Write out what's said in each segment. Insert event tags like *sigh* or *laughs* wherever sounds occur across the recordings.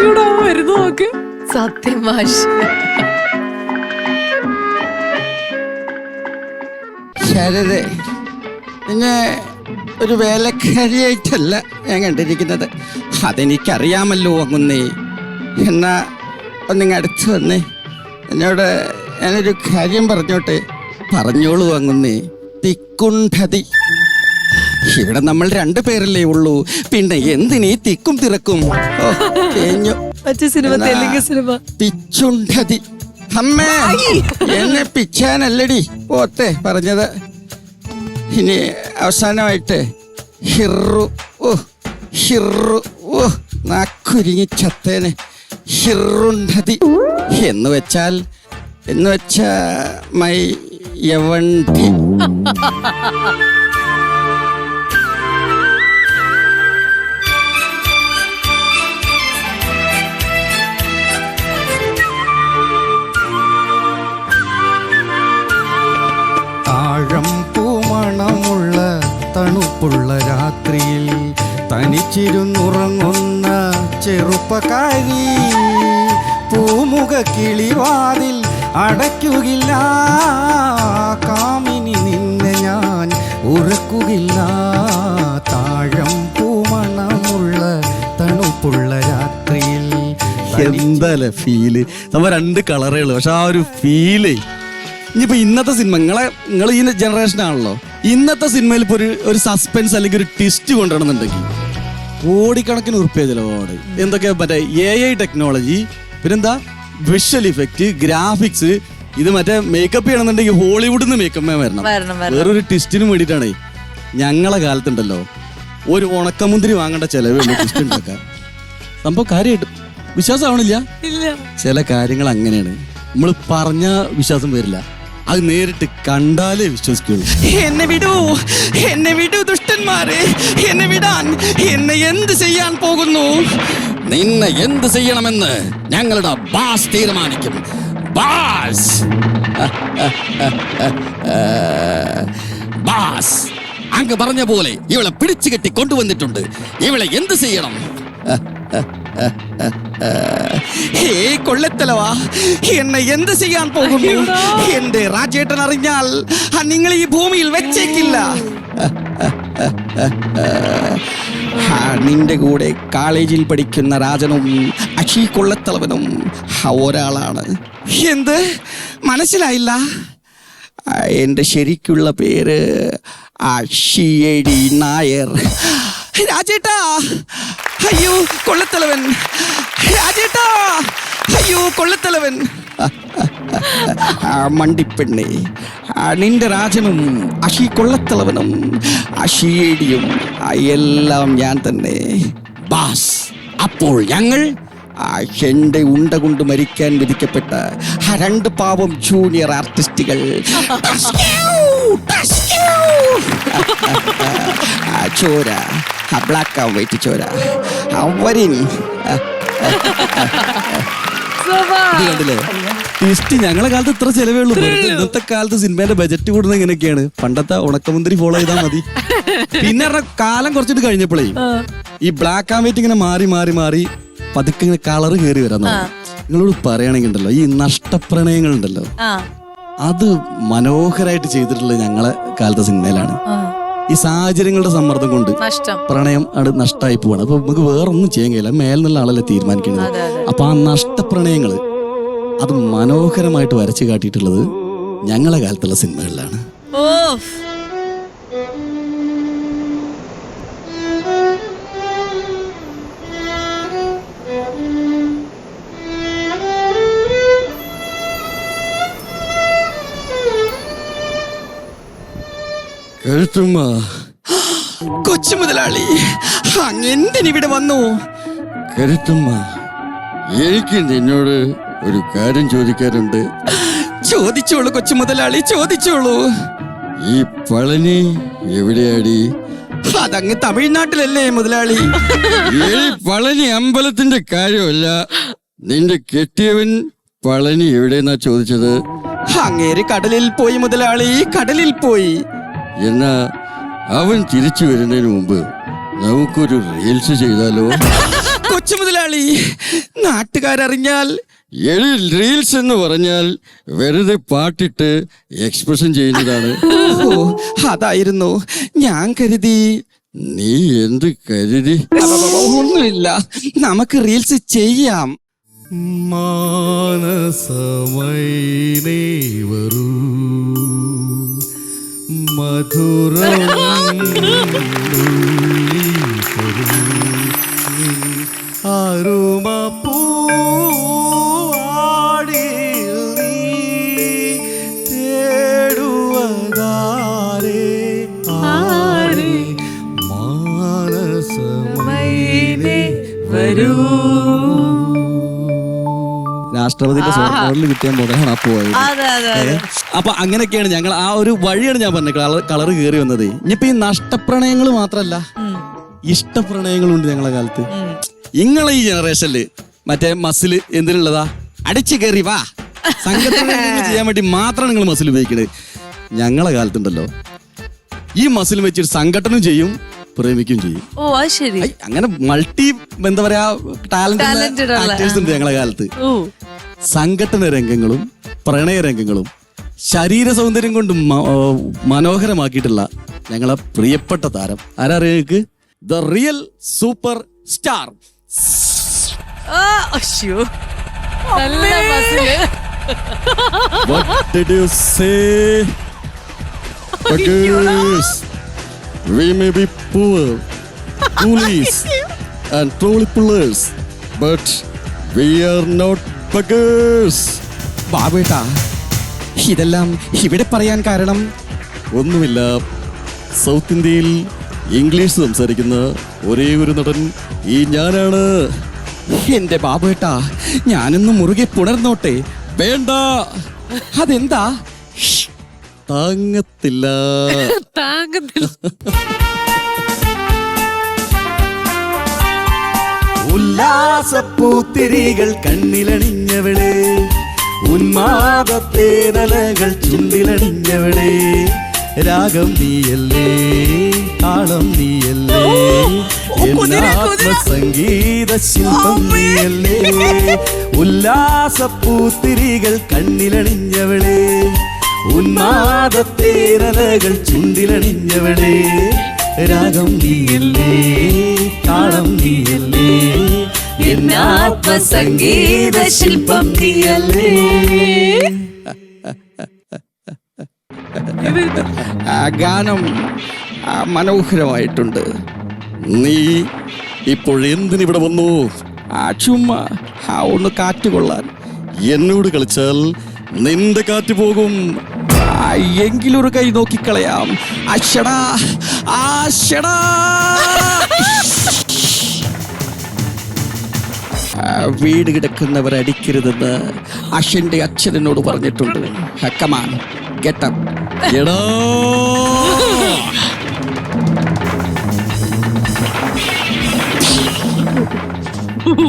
അയ്യോടാ വരുന്നു നോക്ക്. സത്യം മാഷ്. ശരതേ നിന്നെ ഒരു വേലക്കാരിയായിട്ടല്ല ഞാൻ കണ്ടിരിക്കുന്നത്. അതെനിക്കറിയാമല്ലോ അങ്ങുന്നേ എന്നാ ഒന്നിങ്ങ് അടുത്ത് വന്നേ. എന്നോട് ഞാനൊരു കാര്യം പറഞ്ഞോട്ടെ. പറഞ്ഞോളൂ അങ്ങുന്നേ തിക്കുണ്ഠതി. ഇവിടെ നമ്മൾ രണ്ടു പേരല്ലേ ഉള്ളൂ. പിന്നെ എന്തിനീ തിക്കും തിരക്കും. മറ്റേ സിനിമ തെലുങ്ക് സിനിമ. പിച്ചുണ്ടതി. അമ്മേ എന്നെ പിച്ചാനല്ലടി. ഓത്തെ പറഞ്ഞത്. ഇനി അവസാനമായിട്ട് ഹിറു ഓ ഹിറു ഓ നാക്കുരുങ്ങി ചത്തേനെ. ഹിറുണ്ടതി. എന്ന് വെച്ചാൽ എന്ന് വെച്ചാ മൈ യവണ്ടി *laughs* തണുപ്പുള്ള രാത്രിയിൽ തനിച്ചിരുന്നുറങ്ങുന്ന ചെറുപ്പക്കാരി പൂമുഖ കിളിവാതിൽ അടയ്ക്കുകില്ല കാമിനി നിന്നെ ഞാൻ ഉറക്കുകില്ല താഴം പൂമണമുള്ള തണുപ്പുള്ള രാത്രിയിൽ എന്താ ഫീൽ നമ്മ രണ്ട് കളറേ ഉള്ളു. പക്ഷെ ആ ഒരു ഫീൽ ഇനിയിപ്പോ ഇന്നത്തെ സിനിമ നിങ്ങളെ നിങ്ങൾ ഈ ജനറേഷൻ ആണല്ലോ. ഇന്നത്തെ സിനിമയിൽ ഇപ്പൊ ഒരു ഒരു സസ്പെൻസ് അല്ലെങ്കിൽ ഒരു ട്വിസ്റ്റ് കൊണ്ടുവരണമെന്നുണ്ടെങ്കിൽ കോടിക്കണക്കിന് ഉറുപ്പ്യ ചിലവാണ്. എന്തൊക്കെയാ മറ്റേ എ ഐ ടെക്നോളജി പിന്നെന്താ? വിഷ്വൽ ഇഫക്റ്റ് ഗ്രാഫിക്സ് ഇത് മറ്റേ മേക്കപ്പ് ചെയ്യണമെന്നുണ്ടെങ്കിൽ ഹോളിവുഡിൽ നിന്ന് മേക്കപ്പ് വരണം. വരണം. വേറൊരു ട്വിസ്റ്റിന് വേണ്ടിയിട്ടാണ്. ഞങ്ങളെ കാലത്തുണ്ടല്ലോ ഒരു ഉണക്കമുന്തിരി വാങ്ങേണ്ട ചെലവേ ട്വിസ്റ്റ് ഉണ്ടാക്കാൻ. സംഭവം കാര്യമായിട്ട് വിശ്വാസമാവണില്ല? ചില കാര്യങ്ങൾ അങ്ങനെയാണ്. നമ്മൾ പറഞ്ഞ വിശ്വാസം വരില്ല അത് നേരിട്ട് കണ്ടാലേ വിശ്വസിക്കുള്ളൂ. എന്നെ വിടൂ എന്നെ വിടൂ ദുഷ്ടന്മാരെ എന്നെ വിടാൻ എന്നെ എന്ത് ചെയ്യാൻ പോകുന്നു? നിന്നെ എന്ത് ചെയ്യണമെന്ന് ഞങ്ങളുടെ ബാസ് തീരുമാനിക്കും. ബാസ്. ബാസ്. അങ്ങ് പറഞ്ഞ പോലെ ഇവളെ പിടിച്ചു കെട്ടി കൊണ്ടുവന്നിട്ടുണ്ട്. ഇവളെ എന്ത് ചെയ്യണം? ഹേ കൊള്ളത്തലവാ. എന്നെ എന്ത് ചെയ്യാൻ പോകുന്നു? എന്റെ രാജേട്ടൻ അറിഞ്ഞാൽ നിങ്ങൾ ഈ ഭൂമിയിൽ വെച്ചേക്കില്ല. നിന്റെ കൂടെ കോളേജിൽ പഠിക്കുന്ന രാജനും അക്ഷി കൊള്ളത്തലവനും ഒരാളാണ്. എന്ത്? മനസ്സിലായില്ല? എന്റെ എന്റെ ശരിക്കുള്ള പേര് അഷിയടി നായർ. രാജേട്ടാ. അയ്യോ കൊള്ളത്തലവൻ. രാജേട്ടാ. അയ്യോ കൊള്ളത്തലവൻ. മണ്ടിപ്പെണ്ണെ. നിന്റെ രാജനും അഷി കൊള്ളത്തലവനും അഷിയേടിയും എല്ലാം ഞാൻ തന്നെ. ബാസ് അപ്പോൾ ഞങ്ങൾ ആ എന്റെ ഉണ്ട കൊണ്ട് മരിക്കാൻ വിധിക്കപ്പെട്ട രണ്ട് പാവം ജൂനിയർ ആർട്ടിസ്റ്റുകൾ. *laughs* ചോര. ആ black and white ചോര അവരിൻ ഇത് കണ്ടില്ലേ? ട്വിസ്റ്റ് ഞങ്ങളെ കാലത്ത് ഇത്ര ചെലവേ ഉള്ളൂ. ഇന്നത്തെ കാലത്ത് സിനിമയുടെ ബജറ്റ് കൂടുന്നത് ഇങ്ങനെയൊക്കെയാണ് പണ്ടത്തെ ഉണക്കമുന്തിരി ഫോളോ ചെയ്താൽ മതി. പിന്നെ കാലം കുറച്ചിട്ട് കഴിഞ്ഞപ്പോഴേ ഈ ബ്ലാക്ക് ആൻഡ് വൈറ്റ് ഇങ്ങനെ മാറി മാറി മാറി പതുക്കെ ഇങ്ങനെ കളറ് കയറി വരാൻ. നിങ്ങളോട് പറയുകയാണെങ്കിൽ ഉണ്ടല്ലോ ഈ നഷ്ടപ്രണയങ്ങൾ ഉണ്ടല്ലോ. അത് മനോഹരമായിട്ട് ചെയ്തിട്ടുള്ളത് ഞങ്ങളെ കാലത്തെ സിനിമയിലാണ്. ഈ സാഹചര്യങ്ങളുടെ സമ്മർദ്ദം കൊണ്ട് പ്രണയം അത് നഷ്ടമായി പോവാണ്. അപ്പൊ നമുക്ക് വേറൊന്നും ചെയ്യാൻ കഴിയില്ല. മേൽന്നുള്ള ആളല്ലേ തീരുമാനിക്കുന്നത്. അപ്പൊ ആ നഷ്ടപ്രണയങ്ങൾ അത് മനോഹരമായിട്ട് വരച്ചു കാട്ടിയിട്ടുള്ളത് ഞങ്ങളെ കാലത്തുള്ള സിനിമകളിലാണ്. ഓ കഴുത്തുമ്മ കൊച്ചു മുതലാളി അങ്ങെന്തിനിവിടെ വന്നു? കരുത്തുമ്മ എനിക്ക് നിന്നോട് ഒരു കാര്യം ചോദിക്കാറുണ്ട് ചോദിച്ചോളൂ കൊച്ചു മുതലാളി ചോദിച്ചോളൂ. ഈ പളനി എവിടെയാടി? അതങ്ങ് തമിഴ്നാട്ടിലല്ലേ മുതലാളി? ഈ പളനി അമ്പലത്തിന്റെ കാര്യമല്ല നിന്റെ കെട്ടിയവൻ പളനി എവിടെയെന്നാ ചോദിച്ചത്? അങ്ങേര് കടലിൽ പോയി മുതലാളി കടലിൽ പോയി. എന്നാ അവൻ തിരിച്ചു വരുന്നതിന് മുമ്പ് നമുക്കൊരു റീൽസ് ചെയ്താലോ? കൊച്ചു മുതലാളി നാട്ടുകാരറിഞ്ഞാൽ. റീൽസ് എന്ന് പറഞ്ഞാൽ വെറുതെ പാട്ടിട്ട് എക്സ്പ്രഷൻ ചെയ്യുന്നതാണ്. ഓ അതായിരുന്നു. ഞാൻ കരുതി. നീ എന്ത് കരുതി? ഒന്നുമില്ല. നമുക്ക് റീൽസ് ചെയ്യാം. മാനസമൈ വരൂ മധുരം നുള്ളി തരൂ. അരുമ പൂവാടിയിൽ നീ തേടുവതാരേ ആരേ? വരൂ. രാഷ്ട്രപതിന്റെ സ്വർണ കിട്ടിയ മുതലാണ് പോയത് അപ്പൊ അങ്ങനെയൊക്കെയാണ് ഞങ്ങൾ ആ ഒരു വഴിയാണ് ഞാൻ പറഞ്ഞത് കളർ കളർ കയറി വന്നത്. ഇനിയിപ്പോ ഈ നഷ്ടപ്രണയങ്ങൾ മാത്രല്ല ഇഷ്ടപ്രണയങ്ങളുണ്ട് ഞങ്ങളെ കാലത്ത്. ഇങ്ങളെ ഈ ജനറേഷനിൽ മറ്റേ മസിൽ എന്തിനുള്ളതാ? അടിച്ചു കയറി വാ. സംഘത്തിന് ചെയ്യാൻ വേണ്ടി മാത്രമാണ് നിങ്ങൾ മസിൽ ഉപയോഗിക്കുന്നത് ഞങ്ങളെ കാലത്തുണ്ടല്ലോ ഈ മസിൽ വെച്ചിട്ട് സംഘടനം ചെയ്യും പ്രേമിക്കും ചെയ്യും. ഓ അത് ശരി. അങ്ങനെ മൾട്ടി എന്താ പറയാ ടാലന്റ് ആക്ടേഴ്സ് ഉണ്ട് ഞങ്ങളെ കാലത്ത്. സംഘട്ടന രംഗങ്ങളും പ്രണയ രംഗങ്ങളും ശരീര സൗന്ദര്യം കൊണ്ട് മനോഹരമാക്കിയിട്ടുള്ള ഞങ്ങളെ പ്രിയപ്പെട്ട താരം. ആരാറിയക്ക് ദ റിയൽ സൂപ്പർ സ്റ്റാർ. നല്ല ബസ്സിൽ. We may be poor, coolies, and trolley pullers, but we are not beggars. ബാബേട്ടാ ഇതെല്ലാം ഇവിടെ പറയാൻ കാരണം? ഒന്നുമില്ല. സൗത്ത് ഇന്ത്യയിൽ ഇംഗ്ലീഷ് സംസാരിക്കുന്ന ഒരേ ഒരു നടൻ ഈ ഞാനാണ്. എന്റെ ബാബേട്ടാ ഞാനൊന്ന് മുറുകെ പുണർന്നോട്ടെ. വേണ്ട. അതെന്താ? താങ്ങത്തില്ല. *laughs* താങ്ങുന്നില്ല *laughs* ഉല്ലാസപ്പൂത്തിരികൾ കണ്ണിലണിഞ്ഞവളെ. ഉന്മാദത്തേതലകൾ ചുണ്ടിലണിഞ്ഞവളെ. രാഗം നീയല്ലേ താളം നീയല്ലേ സംഗീത ശില്പം നീയല്ലേ. ഉല്ലാസപ്പൂത്തിരികൾ കണ്ണിലണിഞ്ഞവളെ. ഉന്മാദത്തേതലകൾ ചുണ്ടിലണിഞ്ഞവളെ. രാഗം നീയല്ലേ താളം നീയല്ലേ. എന്നാത്മസംഗീത ശില്പം നീയല്ലേ ആ ഗാനം മനോഹരമായിട്ടുണ്ട്. നീ ഇപ്പോൾ എന്തിനിവിടെ വന്നു? ആ ചുമ്മാ ആ ഒന്ന് കാറ്റ് കൊള്ളാൻ എന്നോട് കളിച്ചാൽ നിന്റെ കാറ്റ് പോകും. എങ്കിലൊരു കൈ നോക്കിക്കളയാം. അഷടാ ആ ആ, വീട് കിടക്കുന്നവർ അടിക്കരുതെന്ന് അഷന്റെ അച്ഛനോട് പറഞ്ഞിട്ടുണ്ട്. കമാൻ എടാ.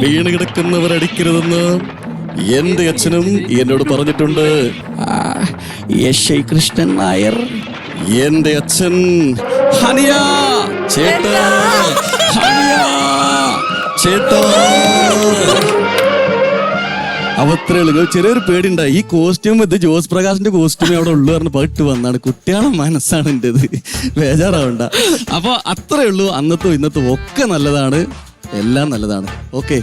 വീണ് കിടക്കുന്നവർ അടിക്കരുതെന്ന് എന്റെ അച്ഛനും എന്നോട് പറഞ്ഞിട്ടുണ്ട്. യശൈ കൃഷ്ണൻ നായർ. എന്റെ അച്ഛൻ ഹനിയ. ചേട്ടാ. ഹനിയ. ചേട്ടാ. അവത്രയുള്ളൂ ചെറിയൊരു പേടിണ്ടായി ഈ കോസ്റ്റ്യൂം ഇത് ജോസ് പ്രകാശിന്റെ കോസ്റ്റ്യൂം അവിടെ ഉള്ളു പറഞ്ഞ് പെട്ട് വന്നാണ്. കുട്ടികളെ മനസ്സാണ് എന്റെത് ബേജാറാവണ്ട. അപ്പൊ അത്രേ ഉള്ളൂ. അന്നത്തും ഇന്നത്തും ഒക്കെ നല്ലതാണ്. എല്ലാം നല്ലതാണ്. ഓക്കെ